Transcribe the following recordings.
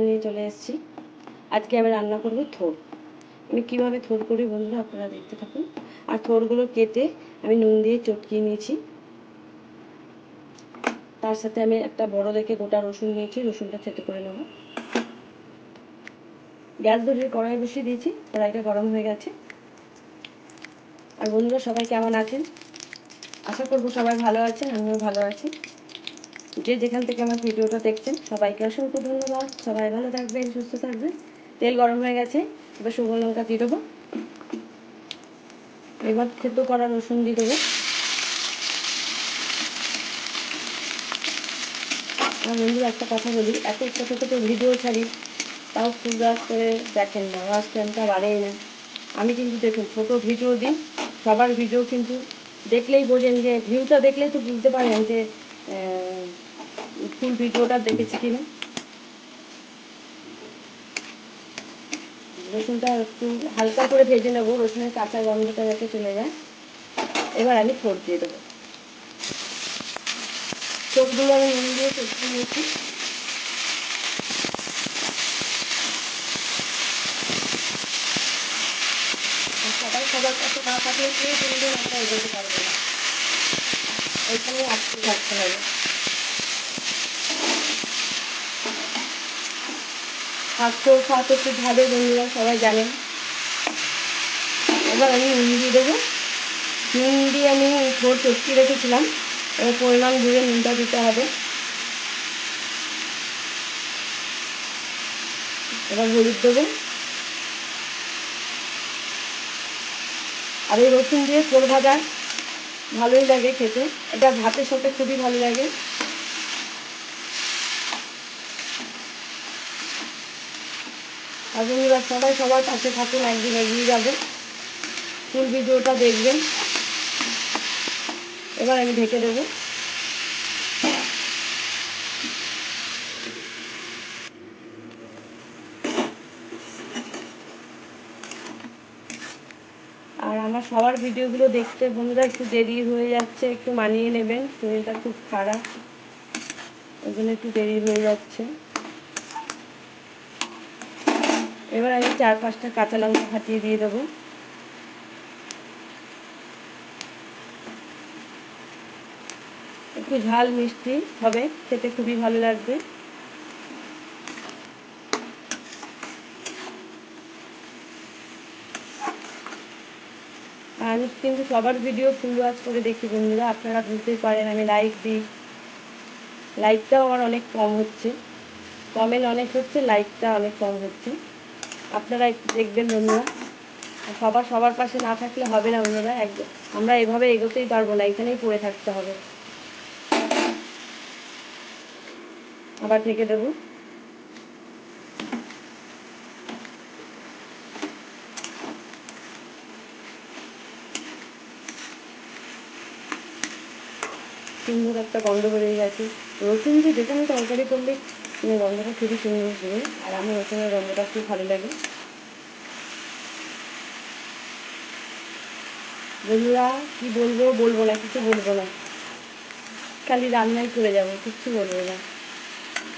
নিয়ে চলে এসেছি। আজকে আমি রান্না করব থোর। আমি কীভাবে থোর করি বন্ধুরা, আপনারা দেখতে থাকুন। আর থোরগুলো কেটে আমি নুন দিয়ে চটকিয়ে নিয়েছি। তার সাথে আমি একটা বড় দেখে গোটা রসুন নিয়েছি, রসুনটা থেতে করে নেব। গ্যাস ধরিয়ে কড়াই বসিয়ে দিয়েছি, কড়াইটা গরম হয়ে গেছে। আর বন্ধুরা, সবাই কেমন আছেন? আশা করব সবাই ভালো আছেন, আমিও ভালো আছি। যে যেখান থেকে আমার ভিডিওটা দেখছেন, সবাইকে অসংখ্য ধন্যবাদ। সবাই ভালো থাকবেন, সুস্থ থাকবেন। তেল গরম হয়ে গেছে, এবার শুকনো লঙ্কা দিয়ে দেবো। এবার সেদ্ধ করা রসুন দিয়ে দেবো। আর বন্ধুরা, একটা কথা বলি, এত ছোটো ছোটো ভিডিও ছাড়ি, তাও রাস করে দেখেন না ওয়াচ টাইমটা বাড়েই না। আমি কিন্তু দেখুন, ছোটো ভিডিও দিই, সবার ভিডিও কিন্তু দেখলেই বোঝেন যে ভিউটা দেখলেই তো বুঝতে পারেন যে ফুল ভিডিওটা দেখেছি কিনা? রসুনটা একটু হালকা করে ভেজে নেব, রসুনের কাঁচা গন্ধটা যাতে চলে যায়। এবার আমি ফোড় দিয়ে দেবো। চোখগুলো আমি নুন দিয়ে চটকে নিয়েছি। সবাই সবার কাছে না থাকলে কেউ কোনোদিন আমরা এগোতে পারব না। ওইখানে আটকে থাকতে হবে। স্বাস্থ্য স্বাস্থ্য খুব ভালো বন্ধুরা, সবাই জানেন। এবার আমি নুন দিয়ে দেবো। নুন দিয়ে আমি ভোর চটকি রেখেছিলাম। এবার পরিমাণ বুঝে নুনটা দিতে হবে। এবার হলুদ দেবো। আর এই রসুন দিয়ে ফোর ভাজা। ভালোই লাগে খেতে। এটা ভাতের সাথে খুবই ভালো লাগে। আর সবাই সবার পাশে থাকুন, একদিন এগিয়ে যাবে ফুল ভিডিওটা দেখবেন। এবার আমি ঢেকে দেবো আর আমার সবার ভিডিওগুলো দেখতে বন্ধুরা একটু দেরি হয়ে যাচ্ছে, একটু মানিয়ে নেবেন। শরীরটা খুব খারাপ, ওই জন্য একটু দেরি হয়ে যাচ্ছে। এবার আমি চার পাঁচটা কাঁচা লঙ্কা ফাটিয়ে দিয়ে দেবো। একটু ঝাল মিষ্টি হবে, খেতে খুবই ভালো লাগবে। আমি কিন্তু সবার ভিডিও ফুল ওয়াচ করে দেখি বন্ধুরা, আপনারা বুঝতেই পারেন আমি লাইক দিই। লাইকটাও আমার অনেক কম হচ্ছে। কমেন্ট অনেক হচ্ছে লাইকটা অনেক কম হচ্ছে। আপনারা একটু দেখবেন বন্ধুরা। সবার সবার পাশে না থাকলে হবে না বন্ধুরা একদম আমরা এভাবে এগোতেই পারব না, এখানেই পড়ে থাকতে হবে। আবার ঢেকে দেবো। সুন্দর একটা গন্ধ বেরিয়ে গেছে। রসুন দিয়ে যেখানে তরকারি করলে মানে গন্ধটা খুবই সুন্দর হবে। আর আমার রসুনের গন্ধটা খুব ভালো লাগে। বন্ধুরা, কি বলব? বলব না, কিছু বলব না। খালি রান্নাই করে যাব, কিচ্ছু বলব না।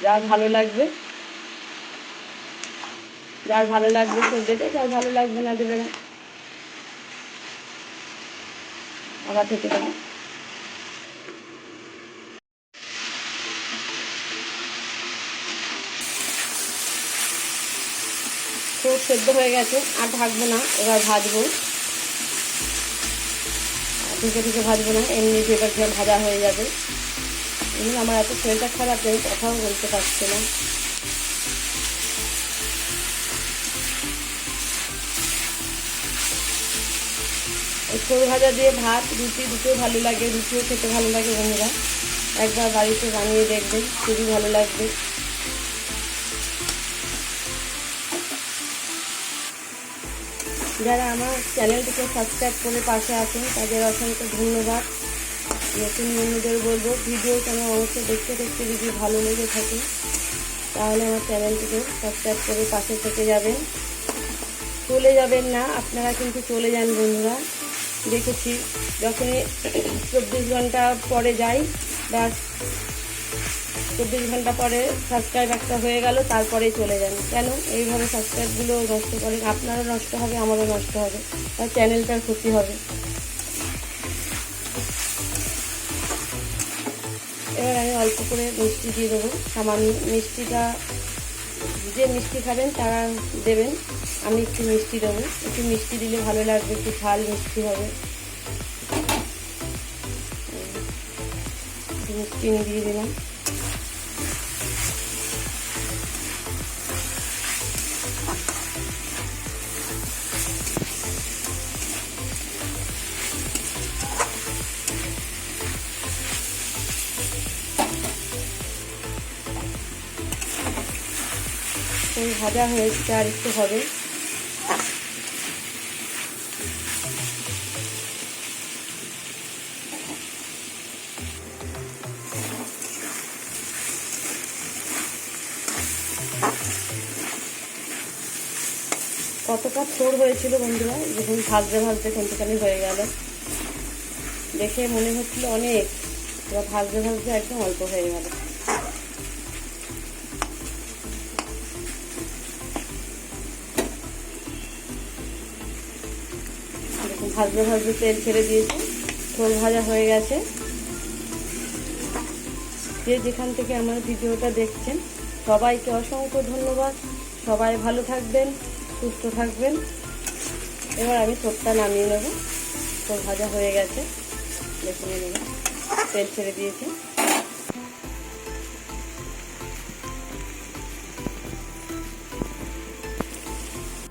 যা ভালো লাগবে, যার ভালো লাগবে সে দেবে, যার ভালো লাগবে না দেবে না। আবার থেকে খুব সেদ্ধ হয়ে গেছে, আর ঢাকবো না, এবার ভাজবো। ঢেকে ঢেকে ভাজবো না, এমনি এবার ভাজা হয়ে যাবে। এমনি আমার এত শরীরটা খারাপ যাই কথাও বলতে পারছে না। সরু ভাজা দিয়ে ভাত, রুটি দুটোও ভালো লাগে, রুটিও খেতে ভালো লাগে বন্ধুরা। একবার বাড়িতে বানিয়ে দেখবেন, খুবই ভালো লাগবে। যারা আমার চ্যানেলটিকে সাবস্ক্রাইব করে পাশে আছেন, তাদের অসংখ্য ধন্যবাদ। নতুন বন্ধুদের বলব, ভিডিও কোনো অংশ দেখতে দেখতে যদি ভালো লেগে থাকে, তাহলে আমার চ্যানেলটিকে সাবস্ক্রাইব করে পাশে থেকে যাবেন। চলে যাবেন না, আপনারা কিন্তু চলে যান বন্ধুরা। দেখেছি, যখনই চব্বিশ ঘণ্টা পরে যাই, ব্যাস। চব্বিশ ঘণ্টা পরে সাবস্ক্রাইব একটা হয়ে গেল, তারপরেই চলে যান। কেন? এইভাবে সাবস্ক্রাইবগুলো নষ্ট করেন। আপনারও নষ্ট হবে, আমারও নষ্ট হবে। আর চ্যানেলটার ক্ষতি হবে। এবার আমি অল্প করে মিষ্টি দিয়ে দেবো। সামান্য মিষ্টিটা, যে মিষ্টি খাবেন তারা দেবেন। আমি একটু মিষ্টি দেবো। একটু মিষ্টি দিলে ভালো লাগবে, একটু ঝাল মিষ্টি হবে। মিষ্টি দিয়ে দিলাম। ওই ভাজা হয়েছে আর একটু হবে। কতটা থোর হয়েছিল বন্ধুরা, যখন ভাজতে ভাজতে কোনটাখানি হয়ে গেল। দেখে মনে হচ্ছিল অনেক ভাজতে ভাজতে একদম অল্প হয়ে গেল। ভাজতে ভাজতে তেল ছেড়ে দিয়েছি। ঝোল ভাজা হয়ে গেছে। যে যেখান থেকে আমার ভিডিওটা দেখছেন, সবাইকে অসংখ্য ধন্যবাদ। সবাই ভালো থাকবেন, সুস্থ থাকবেন। এবার আমি চোখটা নামিয়ে নেব। ঝোল ভাজা হয়ে গেছে। দেখে নেব তেল ছেড়ে দিয়েছে।